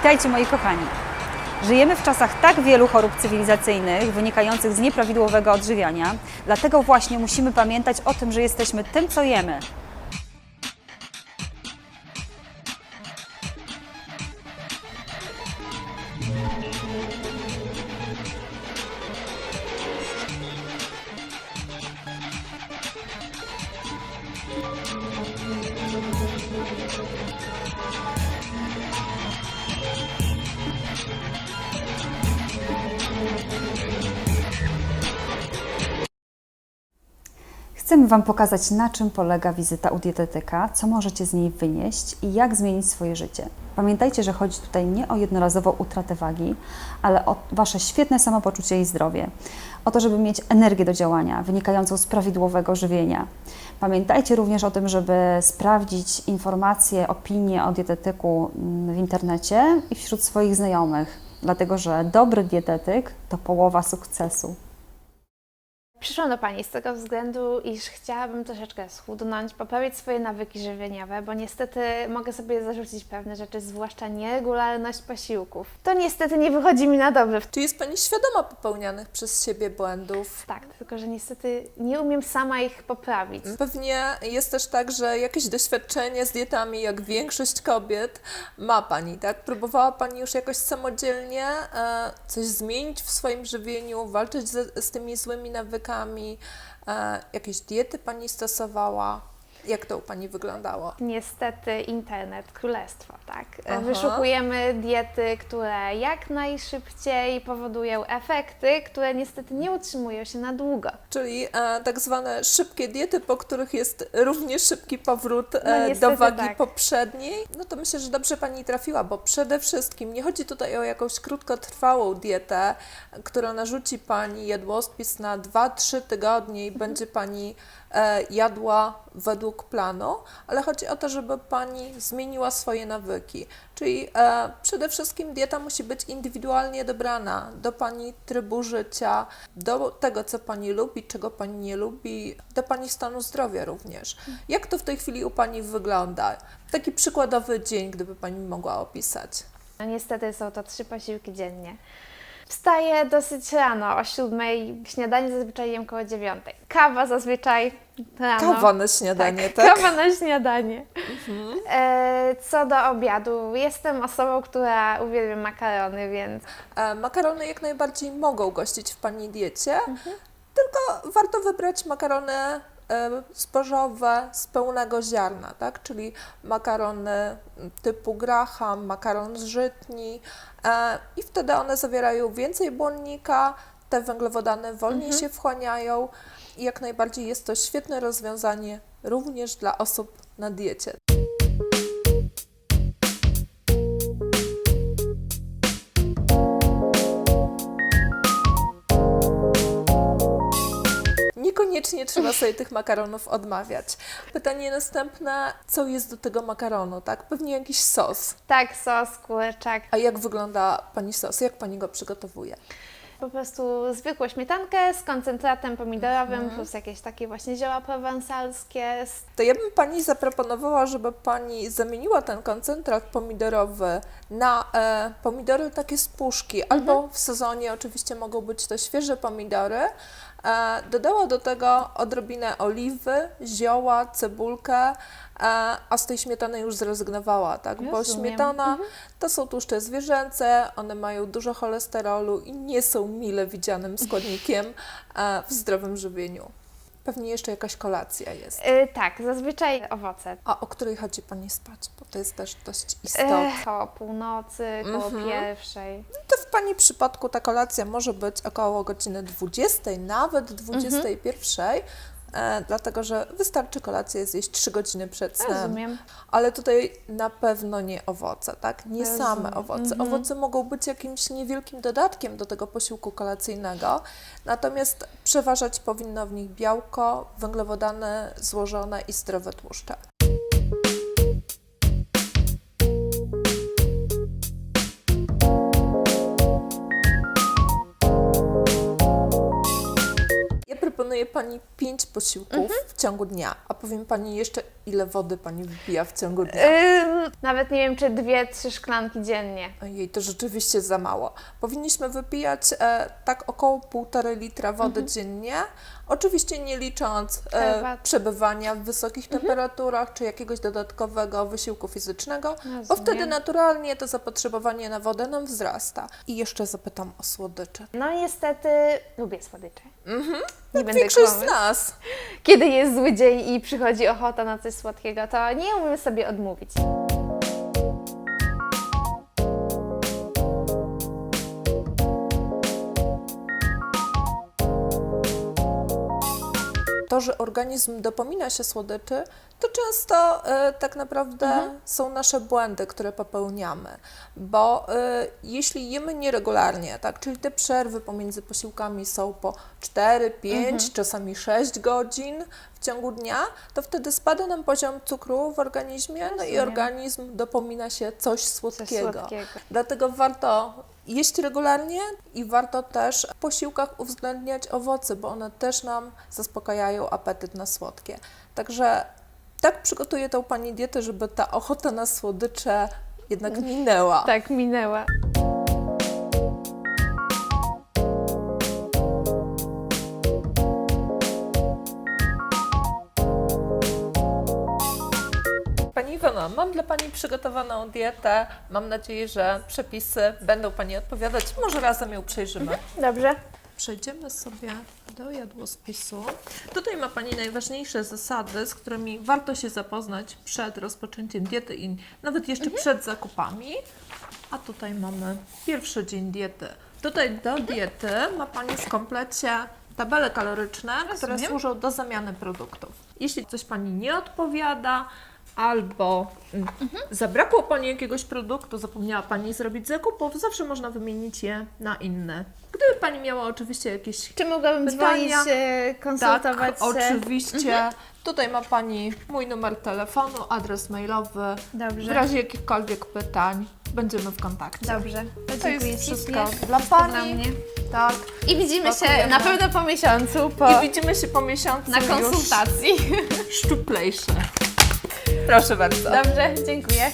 Witajcie moi kochani. Żyjemy w czasach tak wielu chorób cywilizacyjnych wynikających z nieprawidłowego odżywiania, dlatego właśnie musimy pamiętać o tym, że jesteśmy tym, co jemy. Chcemy Wam pokazać, na czym polega wizyta u dietetyka, co możecie z niej wynieść i jak zmienić swoje życie. Pamiętajcie, że chodzi tutaj nie o jednorazową utratę wagi, ale o Wasze świetne samopoczucie i zdrowie. O to, żeby mieć energię do działania wynikającą z prawidłowego żywienia. Pamiętajcie również o tym, żeby sprawdzić informacje, opinie o dietetyku mm, w internecie i wśród swoich znajomych, dlatego że dobry dietetyk to połowa sukcesu. Przyszłam do Pani z tego względu, iż chciałabym troszeczkę schudnąć, poprawić swoje nawyki żywieniowe, bo niestety mogę sobie zarzucić pewne rzeczy, zwłaszcza nieregularność posiłków. To niestety nie wychodzi mi na dobre. Czy jest Pani świadoma popełnianych przez siebie błędów? Tak, tylko że niestety nie umiem sama ich poprawić. Pewnie jest też tak, że jakieś doświadczenie z dietami, jak większość kobiet, ma Pani, tak? Próbowała Pani już jakoś samodzielnie e, coś zmienić w swoim żywieniu, walczyć z, z tymi złymi nawykami, e, jakieś diety Pani stosowała? Jak to u Pani wyglądało? Niestety internet, królestwo, tak. Aha. Wyszukujemy diety, które jak najszybciej powodują efekty, które niestety nie utrzymują się na długo. Czyli e, tak zwane szybkie diety, po których jest również szybki powrót e, No do wagi tak. poprzedniej. No to myślę, że dobrze Pani trafiła, bo przede wszystkim nie chodzi tutaj o jakąś krótkotrwałą dietę, którą narzuci Pani jadłospis na 2-3 tygodnie i będzie Pani e, jadła według planu, ale chodzi o to, żeby Pani zmieniła swoje nawyki. Czyli e, przede wszystkim dieta musi być indywidualnie dobrana do Pani trybu życia, do tego, co Pani lubi, czego Pani nie lubi, do Pani stanu zdrowia również. Jak to w tej chwili u Pani wygląda? Taki przykładowy dzień, gdyby Pani mogła opisać. No niestety są to trzy posiłki dziennie. Wstaję dosyć rano, o siódmej, śniadanie zazwyczaj jem koło dziewiątej. Kawa zazwyczaj rano. Kawa na śniadanie, tak? Kawa na śniadanie. E, co do obiadu, jestem osobą, która uwielbia makarony, więc E, Makarony jak najbardziej mogą gościć w Pani diecie, tylko warto wybrać makarony zbożowe z pełnego ziarna, tak? czyli makarony typu graham, makaron z żytni i wtedy one zawierają więcej błonnika, te węglowodany wolniej się wchłaniają i jak najbardziej jest to świetne rozwiązanie również dla osób na diecie. Niekoniecznie trzeba sobie tych makaronów odmawiać. Pytanie następne, co jest do tego makaronu, tak? Pewnie jakiś sos. tak, sos, kurczak. A jak wygląda Pani sos? Jak Pani go przygotowuje? Po prostu zwykłą śmietankę z koncentratem pomidorowym, Mhm. plus jakieś takie właśnie zioła prowansalskie. To ja bym Pani zaproponowała, żeby Pani zamieniła ten koncentrat pomidorowy na e, pomidory takie z puszki, albo w sezonie oczywiście mogą być to świeże pomidory. E, dodała do tego odrobinę oliwy, zioła, cebulkę, e, a z tej śmietany już zrezygnowała, tak? Bo Rozumiem. śmietana to są tłuszcze zwierzęce, one mają dużo cholesterolu i nie są mile widzianym składnikiem e, w zdrowym żywieniu. Pewnie jeszcze jakaś kolacja jest. Y, tak, zazwyczaj owoce. A o której chodzi Pani spać? Bo to jest też dość Y, istotne. koło północy, koło Mhm. pierwszej. To w Pani przypadku ta kolacja może być około godziny 20, nawet 21, e, dlatego że wystarczy kolację zjeść 3 godziny przed snem. Rozumiem. Ale tutaj na pewno nie owoce, tak? Nie Rozumiem. same owoce. Owoce mogą być jakimś niewielkim dodatkiem do tego posiłku kolacyjnego, natomiast przeważać powinno w nich białko, węglowodany złożone i zdrowe tłuszcze. Wykonuje Pani pięć posiłków Mhm. w ciągu dnia, a powiem Pani jeszcze, ile wody Pani wypija w ciągu dnia. Ym, nawet nie wiem, czy dwie, trzy szklanki dziennie. Ojej, to rzeczywiście za mało. Powinniśmy wypijać e, tak około półtorej litra wody dziennie, oczywiście nie licząc e, przebywania w wysokich temperaturach czy jakiegoś dodatkowego wysiłku fizycznego, bo Rozumiem. wtedy naturalnie to zapotrzebowanie na wodę nam wzrasta. I jeszcze zapytam o słodycze. No niestety lubię słodycze. Nie będę Większość z nas. Kiedy jest zły dzień i przychodzi ochota na coś słodkiego, to nie umiem sobie odmówić. To, że organizm dopomina się słodyczy, to często e, tak naprawdę są nasze błędy, które popełniamy. Bo e, jeśli jemy nieregularnie, tak, czyli te przerwy pomiędzy posiłkami są po 4, 5, czasami 6 godzin w ciągu dnia, to wtedy spada nam poziom cukru w organizmie, no i organizm dopomina się coś słodkiego. słodkiego. Dlatego warto jeść regularnie i warto też w posiłkach uwzględniać owoce, bo one też nam zaspokajają apetyt na słodkie. Także tak przygotuję tą Pani dietę, żeby ta ochota na słodycze jednak minęła. Tak, minęła. Pani mam dla Pani przygotowaną dietę. Mam nadzieję, że przepisy będą Pani odpowiadać. Może razem ją przejrzymy. Dobrze. Przejdziemy sobie do jadłospisu. Tutaj ma Pani najważniejsze zasady, z którymi warto się zapoznać przed rozpoczęciem diety i nawet jeszcze przed zakupami. A tutaj mamy pierwszy dzień diety. Tutaj do diety ma Pani w komplecie tabele kaloryczne, które Rozumiem. służą do zamiany produktów. Jeśli coś Pani nie odpowiada, albo mm, zabrakło Pani jakiegoś produktu, zapomniała Pani zrobić zakupów, zawsze można wymienić je na inne. Gdyby Pani miała oczywiście jakieś Czy mogłabym Pytania? dzwonić, e, konsultować tak, się? oczywiście. Tutaj ma Pani mój numer telefonu, adres mailowy. Dobrze. W razie jakichkolwiek pytań będziemy w kontakcie. Dobrze. To To jest wszystko ślicznie. dla Pani. dla mnie. Tak. I widzimy się na pewno po miesiącu, po, I widzimy się po miesiącu na konsultacji. szczuplejsze. Proszę bardzo. Dobrze, dziękuję.